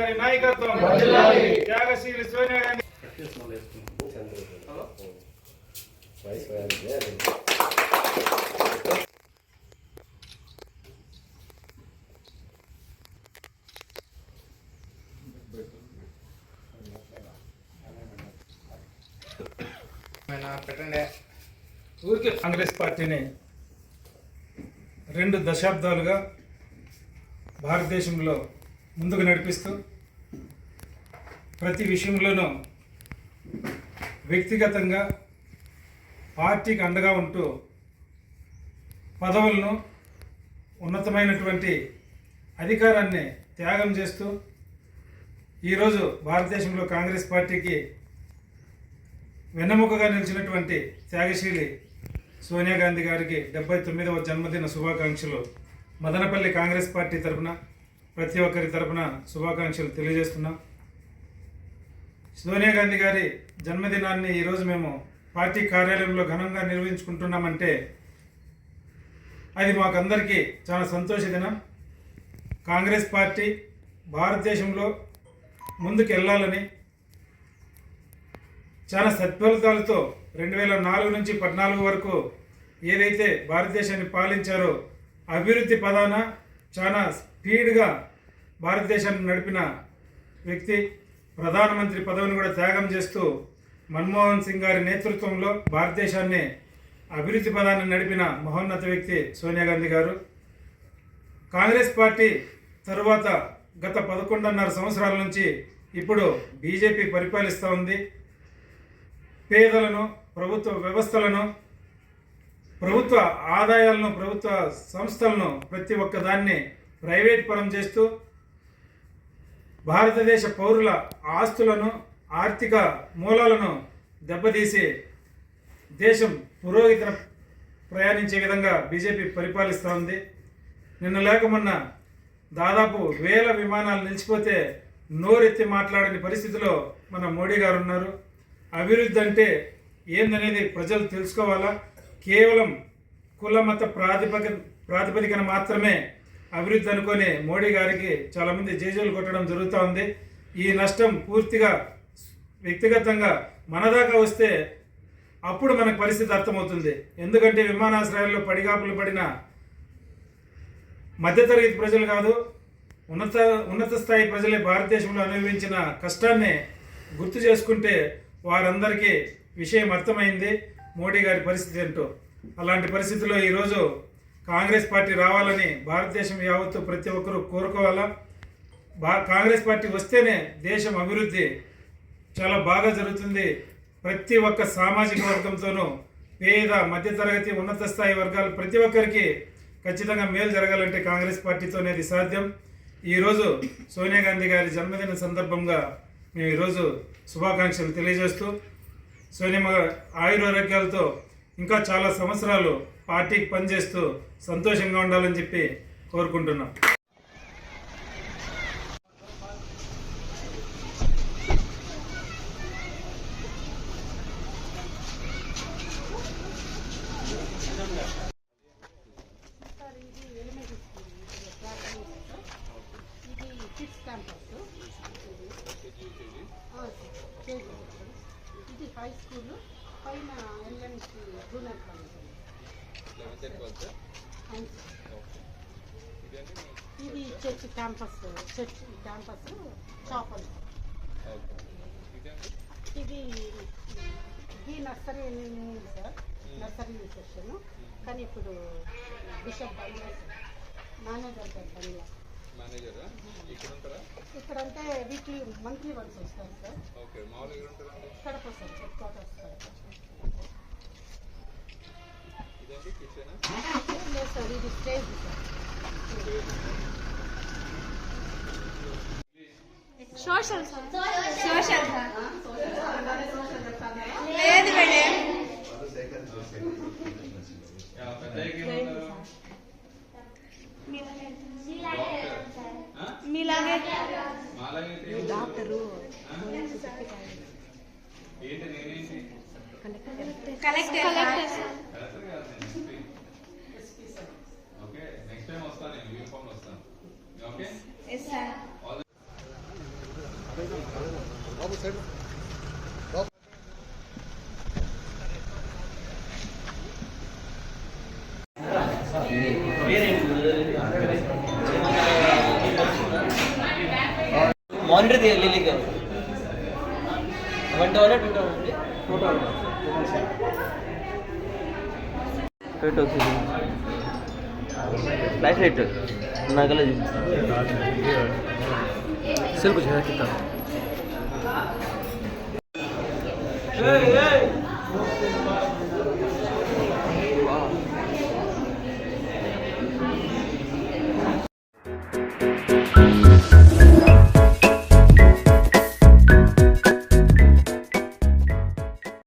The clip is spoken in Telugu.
గారి నాయకత్వం. త్యాగశీలి సోనియా గాంధీ. పెట్టండి. ఊరికే కాంగ్రెస్ పార్టీని రెండు దశాబ్దాలుగా భారతదేశంలో ముందుకు నడిపిస్తూ ప్రతి విషయంలోనూ వ్యక్తిగతంగా పార్టీకి అండగా ఉంటూ పదవులను ఉన్నతమైనటువంటి అధికారాన్ని త్యాగం చేస్తూ ఈరోజు భారతదేశంలో కాంగ్రెస్ పార్టీకి వెన్నెముకగా నిలిచినటువంటి త్యాగశీలి సోనియా గాంధీ గారికి డెబ్బై తొమ్మిదవ జన్మదిన శుభాకాంక్షలు. మదనపల్లి కాంగ్రెస్ పార్టీ తరపున ప్రతి ఒక్కరి తరపున శుభాకాంక్షలు తెలియజేస్తున్నాం. సోనియా గాంధీ గారి జన్మదినాన్ని ఈరోజు మేము పార్టీ కార్యాలయంలో ఘనంగా నిర్వహించుకుంటున్నామంటే అది మాకందరికీ చాలా సంతోష దినం కాంగ్రెస్ పార్టీ భారతదేశంలో ముందుకు వెళ్ళాలని చాలా సత్ఫలితాలతో రెండు వేల నాలుగు నుంచి పద్నాలుగు వరకు ఏదైతే భారతదేశాన్ని పాలించారో అభివృద్ధి పదాన చాలా స్పీడ్గా భారతదేశాన్ని నడిపిన వ్యక్తి ప్రధానమంత్రి పదవిని కూడా త్యాగం చేస్తూ మన్మోహన్ సింగ్ గారి నేతృత్వంలో భారతదేశాన్ని అభివృద్ధి పదాన్ని నడిపిన మహోన్నత వ్యక్తి సోనియా గాంధీ గారు. కాంగ్రెస్ పార్టీ తరువాత గత పదకొండున్నర సంవత్సరాల నుంచి ఇప్పుడు బీజేపీ పరిపాలిస్తూ ఉంది. పేదలను ప్రభుత్వ వ్యవస్థలను ప్రభుత్వ ఆదాయాలను ప్రభుత్వ సంస్థలను ప్రతి ఒక్కదాన్ని ప్రైవేట్ పరం చేస్తూ భారతదేశ పౌరుల ఆస్తులను ఆర్థిక మూలాలను దెబ్బతీసి దేశం పురోగతిన ప్రయాణించే విధంగా బీజేపీ పరిపాలిస్తూ ఉంది. నిన్న లేక మొన్న దాదాపు వేల విమానాలు నిలిచిపోతే నోరెత్తి మాట్లాడని పరిస్థితిలో మన మోడీ గారు ఉన్నారు. అభివృద్ధి అంటే ఏందనేది ప్రజలు తెలుసుకోవాలా? కేవలం కులమత ప్రాతిపదిక ప్రాతిపదికన మాత్రమే అభివృద్ధి అనుకొని మోడీ గారికి చాలామంది జేజేలు కొట్టడం జరుగుతూ ఉంది. ఈ నష్టం పూర్తిగా వ్యక్తిగతంగా మనదాకా వస్తే అప్పుడు మనకు పరిస్థితి అర్థమవుతుంది. ఎందుకంటే విమానాశ్రయాల్లో పడిగాపులు పడిన మధ్యతరగతి ప్రజలు కాదు ఉన్నత ఉన్నత స్థాయి ప్రజలే భారతదేశంలో అనుభవించిన కష్టాన్ని గుర్తు చేసుకుంటే వారందరికీ విషయం అర్థమైంది. మోడీ గారి పరిస్థితి ఏంటో. అలాంటి పరిస్థితిలో ఈరోజు కాంగ్రెస్ పార్టీ రావాలని భారతదేశం యావత్తు ప్రతి ఒక్కరూ కోరుకోవాలా? బా కాంగ్రెస్ పార్టీ వస్తేనే దేశం అభివృద్ధి చాలా బాగా జరుగుతుంది. ప్రతి ఒక్క సామాజిక వర్గంతోనూ పేద మధ్యతరగతి ఉన్నత స్థాయి వర్గాలు ప్రతి ఒక్కరికి ఖచ్చితంగా మేలు జరగాలంటే కాంగ్రెస్ పార్టీతోనే అది సాధ్యం. ఈరోజు సోనియా గాంధీ గారి జన్మదిన సందర్భంగా మేము ఈరోజు శుభాకాంక్షలు తెలియజేస్తూ సోనియా ఆయురారోగ్యాలతో ఇంకా చాలా సంవత్సరాలు పార్టీకి పనిచేస్తూ సంతోషంగా ఉండాలని చెప్పి కోరుకుంటున్నాం. ఇది హై స్కూల్. పైన ఎల్ఎన్సి జూనియర్ కాలేజ్. ఇది church campus church campus chapel ఇది ఈ నర్సరీ ఉంది సార్. Nursery section. కానీ ఇప్పుడు బిషప్ బంగ్లా సార్. మేనేజర్ గారు బంగ్లా మేనేజరా ఇక్కడ ఉంటారా ఇక్కడంటే వీక్లీ మంత్లీ వన్స్ వస్తారు సార్. ఓకే మామూలుగా ఇక్కడ ఉంటారండి Kadapa sir headquarters Kadapa ఇదేంటి కిచెనా? లేదు సార్ ఇది స్టేజ్ సార్. సోషల్ సోషల్ లేదు madam. Doctor. Collector collector okay next time వస్తాను యూనిఫామ్ వస్తాను. ఓకే? ఎస్ సార్ मॉनिटर ले लेके one two hundred two two hundred two two life ना गलत सिर्फ़ कुछ है कितना?